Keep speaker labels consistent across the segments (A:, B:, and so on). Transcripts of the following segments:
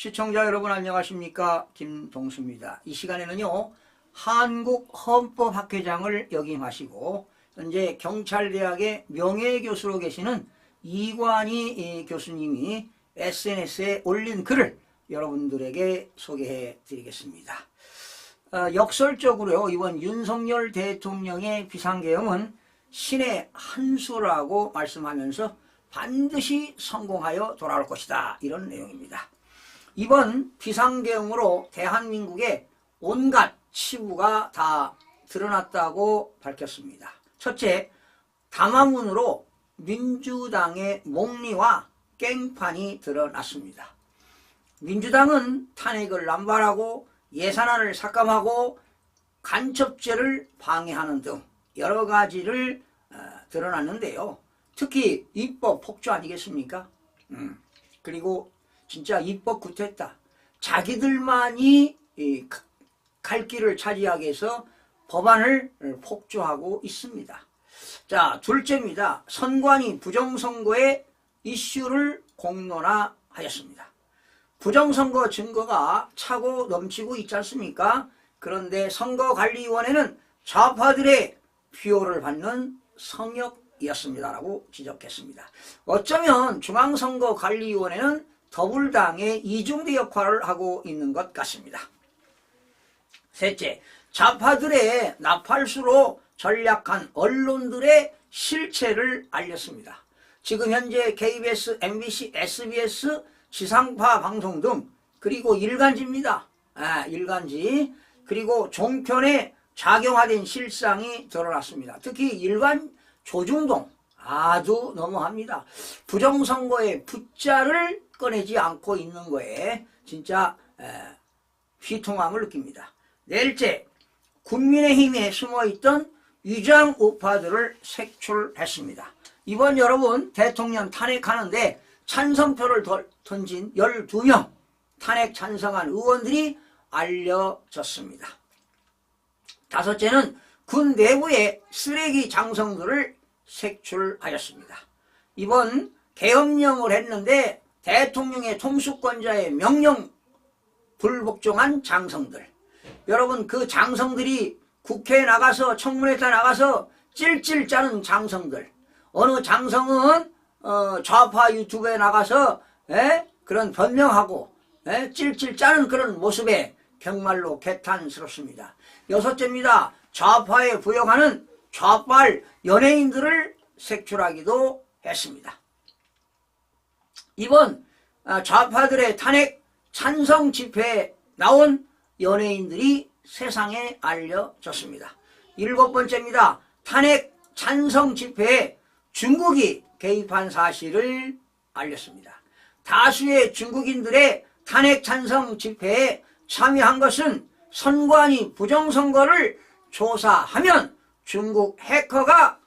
A: 시청자 여러분 안녕하십니까 김동수입니다. 이 시간에는요 한국 헌법학회장을 역임하시고 현재 경찰대학의 명예교수로 계시는 이관희 교수님이 SNS에 올린 글을 여러분들에게 소개해 드리겠습니다. 어, 역설적으로요 이번 윤석열 대통령의 비상계엄은 신의 한 수라고 말씀하면서 반드시 성공하여 돌아올 것이다 이런 내용입니다. 이번 비상계엄으로 대한민국의 온갖 치부가 다 드러났다고 밝혔습니다. 첫째, 담화문으로 민주당의 목리와 깽판이 드러났습니다. 민주당은 탄핵을 남발하고 예산안을 삭감하고 간첩죄를 방해하는 등 여러 가지를 어, 드러났는데요. 특히 입법 폭주 아니겠습니까? 음, 그리고 진짜 입법 구태다. 자기들만이 갈 길을 차지하기 위해서 법안을 폭주하고 있습니다. 자, 둘째입니다. 선관위 부정선거의 이슈를 공론화하였습니다. 부정선거 증거가 차고 넘치고 있지 않습니까? 그런데 선거관리위원회는 좌파들의 비호를 받는 성역이었습니다라고 지적했습니다. 어쩌면 중앙선거관리위원회는 더불당의 이중대 역할을 하고 있는 것 같습니다. 셋째, 좌파들의 나팔수로 전략한 언론들의 실체를 알렸습니다. 지금 현재 KBS, MBC, SBS, 지상파 방송 등 그리고 일간지입니다. 아, 일간지 그리고 종편에 작용화된 실상이 드러났습니다. 특히 일간 조중동 아주 너무합니다. 부정선거의 붓자를 꺼내지 않고 있는 거에 진짜 에, 휘통함을 느낍니다. 넷째, 국민의힘에 숨어있던 위장 우파들을 색출했습니다. 이번 여러분 대통령 탄핵하는데 찬성표를 던진 12명 탄핵 찬성한 의원들이 알려졌습니다. 다섯째는 군 내부의 쓰레기 장성들을 색출하였습니다. 이번 계엄령을 했는데 대통령의 통수권자의 명령 불복종한 장성들 여러분 그 장성들이 국회에 나가서 청문회에 나가서 찔찔 짜는 장성들 어느 장성은 어, 좌파 유튜브에 나가서 에? 그런 변명하고 에? 찔찔 짜는 그런 모습에 정말로 개탄스럽습니다. 여섯째입니다. 좌파에 부역하는 좌빨 연예인들을 색출하기도 했습니다. 이번 아, 좌파들의 탄핵 찬성 집회에 나온 연예인들이 세상에 알려졌습니다. 일곱 번째입니다. 탄핵 찬성 집회에 중국이 개입한 사실을 알렸습니다. 다수의 중국인들의 탄핵 찬성 집회에 참여한 것은 선관위 부정선거를 조사하면 중국 해커가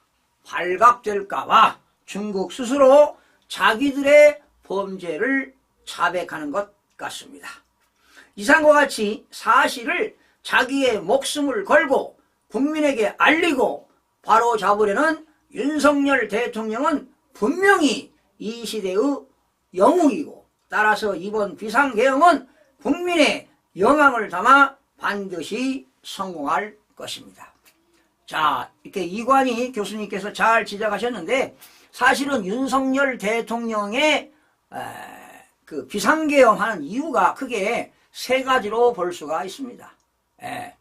A: 발각될까봐 중국 스스로 자기들의 범죄를 자백하는 것 같습니다. 이상과 같이 사실을 자기의 목숨을 걸고 국민에게 알리고 바로 잡으려는 윤석열 대통령은 분명히 이 시대의 영웅이고 따라서 이번 비상계엄은 국민의 영광을 담아 반드시 성공할 것입니다. 자, 이렇게 이관희 교수님께서 잘 지적하셨는데 사실은 윤석열 대통령의 그 비상계엄하는 이유가 크게 세 가지로 볼 수가 있습니다. 에.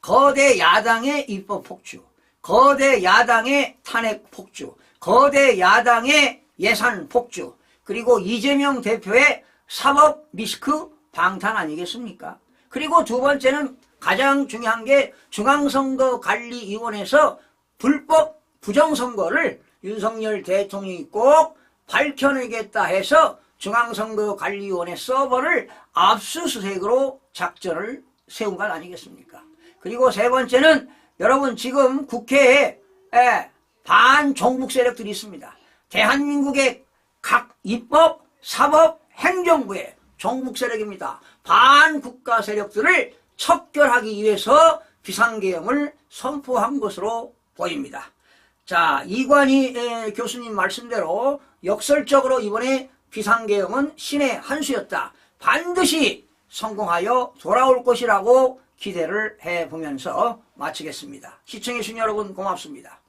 A: 거대 야당의 입법 폭주, 거대 야당의 탄핵 폭주, 거대 야당의 예산 폭주, 그리고 이재명 대표의 사법 리스크 방탄 아니겠습니까? 그리고 두 번째는 가장 중요한 게 중앙선거관리위원회에서 불법 부정선거를 윤석열 대통령이 꼭 밝혀내겠다 해서 중앙선거관리위원회 서버를 압수수색으로 작전을 세운 것 아니겠습니까? 그리고 세 번째는 여러분 지금 국회에 반종북 세력들이 있습니다. 대한민국의 각 입법, 사법, 행정부의 종북 세력입니다. 반국가 세력들을 척결하기 위해서 비상계엄을 선포한 것으로 보입니다. 자, 이관희 교수님 말씀대로 역설적으로 이번에 비상계엄은 신의 한 수였다. 반드시 성공하여 돌아올 것이라고 기대를 해보면서 마치겠습니다. 시청해주신 여러분 고맙습니다.